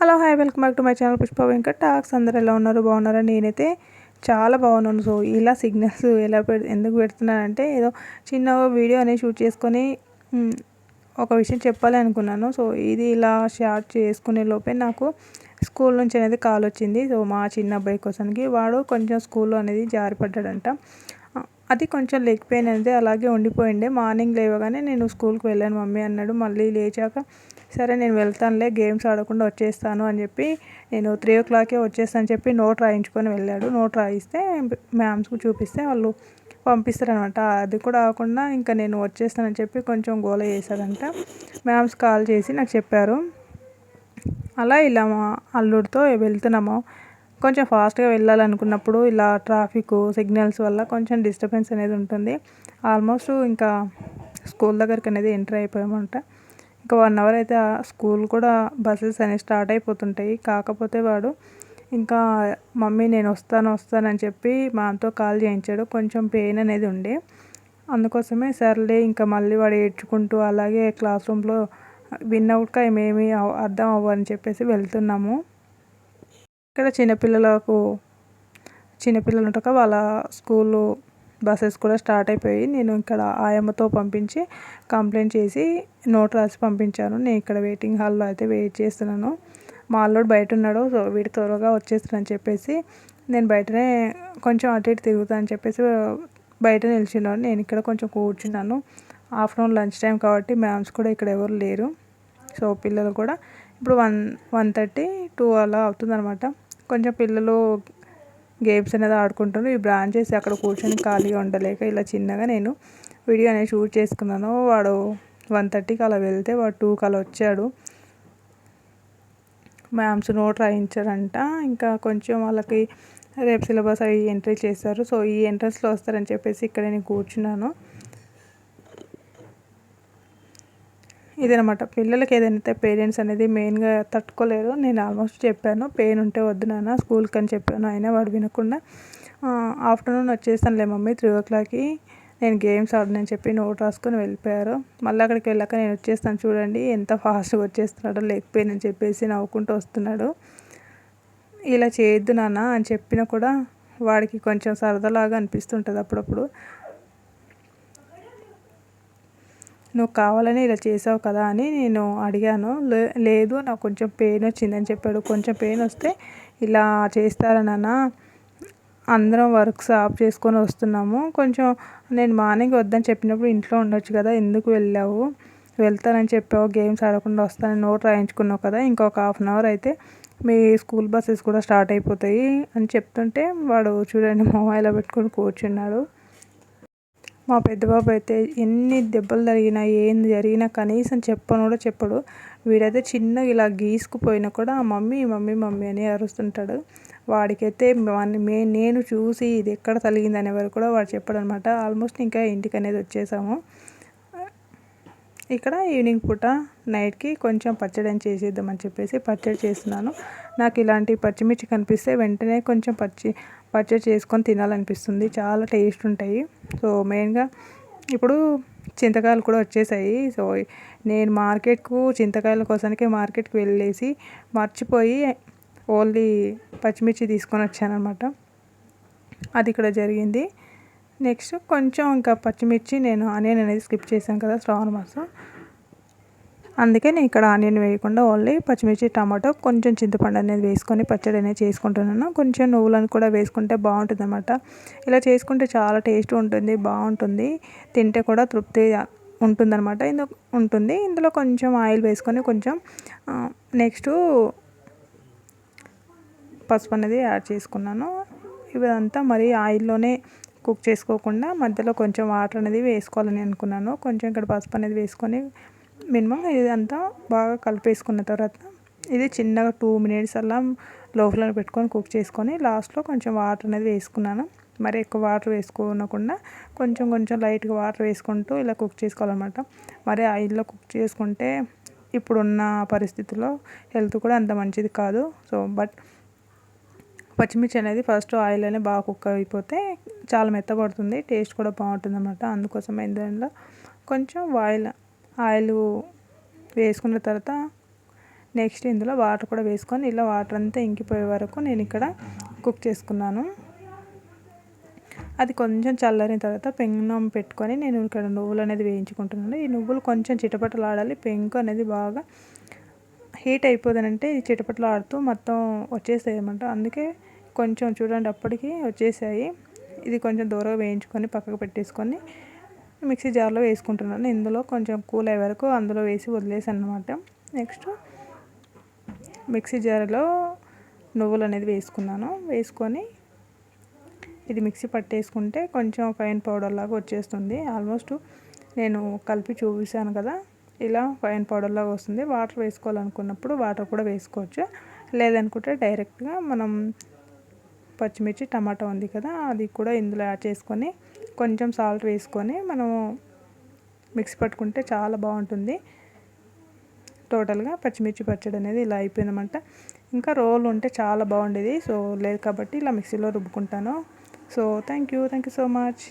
Hello hi welcome back to my channel Pushpa Venkat talks. అందరు ఎలా ఉన్నారు? బాగున్నారా? నేనైతే చాలా బాగున్నాను. సో ఇలా సిగ్నల్స్ ఎలా పె ఎందుకు పెడుతున్నానంటే ఏదో చిన్న వీడియో అనేది షూట్ చేసుకొని ఒక విషయం చెప్పాలి అనుకున్నాను. సో ఇది ఇలా షార్ట్ చేసుకునే లోపే నాకు స్కూల్ నుంచి అనేది కాల్ వచ్చింది. సో మా చిన్న అబ్బాయి కోసానికి. వాడు కొంచెం స్కూల్లో అనేది జారిపడ్డాడంట. అది కొంచెం లెగ్ పెయిన్ అనేది అలాగే ఉండిపోయిండే. మార్నింగ్ లేవగానే నేను స్కూల్కి వెళ్ళాను. మమ్మీ అన్నాడు మళ్ళీ లేచాక సరే నేను వెళ్తానులే గేమ్స్ ఆడకుండా వచ్చేస్తాను అని చెప్పి నేను త్రీ ఓ క్లాకే వచ్చేస్తాను చెప్పి నోట్ రాయించుకొని వెళ్ళాడు. నోట్ రాయిస్తే మ్యామ్స్కి చూపిస్తే వాళ్ళు పంపిస్తారనమాట అది కూడా కాకుండా ఇంకా నేను వచ్చేస్తానని చెప్పి కొంచెం గోల చేశారంట. మ్యామ్స్ కాల్ చేసి నాకు చెప్పారు. అలా ఇలా మా అల్లుడితో వెళ్తున్నాము. కొంచెం ఫాస్ట్గా వెళ్ళాలనుకున్నప్పుడు ఇలా ట్రాఫిక్ సిగ్నల్స్ వల్ల కొంచెం డిస్టర్బెన్స్ అనేది ఉంటుంది. ఆల్మోస్ట్ ఇంకా స్కూల్ దగ్గరికి అనేది ఎంటర్ అయిపోయామంట. ఇంకా వన్ అవర్ అయితే స్కూల్ కూడా బస్సెస్ అనేవి స్టార్ట్ అయిపోతుంటాయి. కాకపోతే వాడు ఇంకా మమ్మీ నేను వస్తాను వస్తానని చెప్పి మాతో కాల్ చేయించాడు. కొంచెం పెయిన్ అనేది ఉండే. అందుకోసమే సర్లే ఇంకా మళ్ళీ వాడు ఏడ్చుకుంటూ అలాగే క్లాస్ రూమ్లో విన్నౌట్గా ఏమేమి అర్థం అవ్వని చెప్పేసి వెళ్తున్నాము. ఇక్కడ చిన్నపిల్లలకు చిన్నపిల్లలు ఉంటాక వాళ్ళ స్కూలు బస్సెస్ కూడా స్టార్ట్ అయిపోయి నేను ఇక్కడ ఆయమ్మతో పంపించి కంప్లైంట్ చేసి నోట్ రాసి పంపించాను. నేను ఇక్కడ వెయిటింగ్ హాల్లో అయితే వెయిట్ చేస్తున్నాను. మా అల్లుడు బయట ఉన్నాడు సో వీడి త్వరగా వచ్చేస్తానని చెప్పేసి నేను బయటనే కొంచెం అటు ఇటు తిరుగుతా అని చెప్పేసి బయట నిలిచిన్నాను. నేను ఇక్కడ కొంచెం కూర్చున్నాను. ఆఫ్టర్నూన్ లంచ్ టైం కాబట్టి మ్యామ్స్ కూడా ఇక్కడ ఎవరు లేరు. సో పిల్లలు కూడా ఇప్పుడు వన్ వన్ థర్టీ టూ అలా అవుతుందన్నమాట. కొంచెం పిల్లలు గేమ్స్ అనేది ఆడుకుంటాను ఈ బ్రాంచెస్ అక్కడ కూర్చొని ఖాళీగా ఉండలేక ఇలా చిన్నగా నేను వీడియో అనేది షూట్ చేసుకున్నాను. వాడు వన్ థర్టీకి అలా వెళ్తే వాడు టూకి అలా వచ్చాడు. మ్యామ్స్ నోట్ రాయించారంట. ఇంకా కొంచెం వాళ్ళకి రేపు సిలబస్ అవి ఎంట్రీ చేశారు. సో ఈ ఎంట్రన్స్లో వస్తారని చెప్పేసి ఇక్కడ నేను కూర్చున్నాను. ఇదనమాట. పిల్లలకి ఏదైతే పేరెంట్స్ అనేది మెయిన్గా తట్టుకోలేరు. నేను ఆల్మోస్ట్ చెప్పాను పెయిన్ ఉంటే వద్దు నాన్న స్కూల్కి అని చెప్పాను అయినా వాడు వినకుండా. ఆఫ్టర్నూన్ వచ్చేస్తానులే మమ్మీ త్రీ ఓ క్లాక్కి నేను గేమ్స్ ఆడనని చెప్పి నోట్ రాసుకొని వెళ్ళిపోయారు. మళ్ళీ అక్కడికి వెళ్ళాక నేను వచ్చేస్తాను చూడండి ఎంత ఫాస్ట్గా వచ్చేస్తున్నాడో లేకపోయిందని చెప్పేసి నవ్వుకుంటూ వస్తున్నాడు. ఇలా చేయొద్దు నాన్న అని చెప్పినా కూడా వాడికి కొంచెం సరదాలాగా అనిపిస్తుంటుంది అప్పుడప్పుడు. నువ్వు కావాలని ఇలా చేసావు కదా అని నేను అడిగాను. లేదు నాకు కొంచెం పెయిన్ వచ్చిందని చెప్పాడు. కొంచెం పెయిన్ వస్తే ఇలా చేస్తారనన్నా అందరం వర్క్స్ ఆఫ్ చేసుకొని వస్తున్నాము. కొంచెం నేను మార్నింగ్ వద్దని చెప్పినప్పుడు ఇంట్లో ఉండొచ్చు కదా ఎందుకు వెళ్ళావు? వెళ్తానని చెప్పావు. గేమ్స్ ఆడకుండా వస్తానని నోట్ రాయించుకున్నావు కదా ఇంకొక హాఫ్ అన్ అవర్ అయితే మీ స్కూల్ బస్సెస్ కూడా స్టార్ట్ అయిపోతాయి అని చెప్తుంటే వాడు చూడండి మొబైల్లో పెట్టుకొని కూర్చున్నాడు. మా పెద్దబాబు అయితే ఎన్ని దెబ్బలు తగిలినా ఏం జరిగినా కనీసం చెప్పను కూడా చెప్పడు. వీడైతే చిన్నగా ఇలా గీసుకుపోయినా కూడా మమ్మీ మమ్మీ మమ్మీ అని అరుస్తుంటాడు. వాడికైతే మే నేను చూసి ఇది ఎక్కడ తలిగింది అనే వరకు కూడా వాడు చెప్పాడు అనమాట ఆల్మోస్ట్ ఇంకా ఇంటికి అనేది వచ్చేసాము. ఇక్కడ ఈవినింగ్ పూట నైట్కి కొంచెం పచ్చడి అని చేసేద్దామని చెప్పేసి పచ్చడి చేస్తున్నాను. నాకు ఇలాంటి పచ్చిమిర్చి కనిపిస్తే వెంటనే కొంచెం పచ్చి పర్చేజ్ చేసుకొని తినాలనిపిస్తుంది. చాలా టేస్ట్ ఉంటాయి. సో మెయిన్గా ఇప్పుడు చింతకాయలు కూడా వచ్చేసాయి. సో నేను మార్కెట్కు చింతకాయల కోసానికి మార్కెట్కి వెళ్ళేసి మర్చిపోయి ఓన్లీ పచ్చిమిర్చి తీసుకొని వచ్చానమాట అది ఇక్కడ జరిగింది. నెక్స్ట్ కొంచెం ఇంకా పచ్చిమిర్చి నేను ఆనియన్ అనేది స్కిప్ చేశాను కదా శ్రావణ మాసం. అందుకే నేను ఇక్కడ ఆనియన్ వేయకుండా ఓన్లీ పచ్చిమిర్చి టమాటో కొంచెం చింతపండు అనేది వేసుకొని పచ్చడి అనేది చేసుకుంటున్నాను. కొంచెం నువ్వులను కూడా వేసుకుంటే బాగుంటుంది అనమాట ఇలా చేసుకుంటే చాలా టేస్ట్ ఉంటుంది బాగుంటుంది. తింటే కూడా తృప్తి ఉంటుందన్నమాట. ఇందులో ఉంటుంది. ఇందులో కొంచెం ఆయిల్ వేసుకొని కొంచెం నెక్స్ట్ పసుపు అనేది యాడ్ చేసుకున్నాను. ఇదంతా మరి ఆయిల్లోనే కుక్ చేసుకోకుండా మధ్యలో కొంచెం వాటర్ అనేది వేసుకోవాలని అనుకున్నాను. కొంచెం ఇక్కడ పసుపు అనేది వేసుకొని మినిమం ఇదంతా బాగా కలిపేసుకున్న తర్వాత ఇది చిన్నగా టూ మినిట్స్ అలా లో పెట్టుకొని కుక్ చేసుకొని లాస్ట్లో కొంచెం వాటర్ అనేది వేసుకున్నాను. మరి ఎక్కువ వాటర్ వేసుకోనకుండా కొంచెం కొంచెం లైట్గా వాటర్ వేసుకుంటూ ఇలా కుక్ చేసుకోవాలన్నమాట. మరి ఆయిల్లో కుక్ చేసుకుంటే ఇప్పుడున్న పరిస్థితుల్లో హెల్త్ కూడా అంత మంచిది కాదు. సో బట్ పచ్చిమిర్చి అనేది ఫస్ట్ ఆయిల్ అనేది బాగా కుక్ అయిపోతే చాలా మెత్తబడుతుంది టేస్ట్ కూడా బాగుంటుంది అనమాట అందుకోసం ఏంటంటే కొంచెం ఆయిల్ ఆయిల్ వేసుకున్న తర్వాత నెక్స్ట్ ఇందులో వాటర్ కూడా వేసుకొని ఇలా వాటర్ అంతా ఇంకిపోయే వరకు నేను ఇక్కడ కుక్ చేసుకున్నాను. అది కొంచెం చల్లారిన తర్వాత పెంగనం పెట్టుకొని నేను ఇక్కడ నువ్వులు అనేది వేయించుకుంటున్నాను. ఈ నువ్వులు కొంచెం చిటపటలాడాలి పెంకు అనేది బాగా హీట్ అయిపోదనంటే ఇది చిటపటలు ఆడుతూ మొత్తం వచ్చేసాయి అనమాట అందుకే కొంచెం చూడండి అప్పటికి వచ్చేసాయి. ఇది కొంచెం దూరంగా వేయించుకొని పక్కకు పెట్టేసుకొని మిక్సీ జార్లో వేసుకుంటున్నాను. ఇందులో కొంచెం కూల్ అయ్యే వరకు అందులో వేసి వదిలేసాను అనమాట నెక్స్ట్ మిక్సీ జార్లో నువ్వులు అనేది వేసుకున్నాను. వేసుకొని ఇది మిక్సీ పట్టేసుకుంటే కొంచెం ఫైన్ పౌడర్ లాగా వచ్చేస్తుంది. ఆల్మోస్ట్ నేను కలిపి చూపిస్తాను కదా ఇలా ఫైన్ పౌడర్ లాగా వస్తుంది. వాటర్ వేసుకోవాలనుకున్నప్పుడు వాటర్ కూడా వేసుకోవచ్చు. లేదనుకుంటే డైరెక్ట్గా మనం పచ్చిమిర్చి టమాటా ఉంది కదా అది కూడా ఇందులో యాడ్ చేసుకొని కొంచెం సాల్ట్ వేసుకొని మనము మిక్సీ పట్టుకుంటే చాలా బాగుంటుంది. టోటల్గా పచ్చిమిర్చి పచ్చడి అనేది ఇలా అయిపోయిందన్నమాట. ఇంకా రోల్ ఉంటే చాలా బాగుండేది. సో లేదు కాబట్టి ఇలా మిక్సీలో రుబ్బుకుంటాను. So thank you thank you so much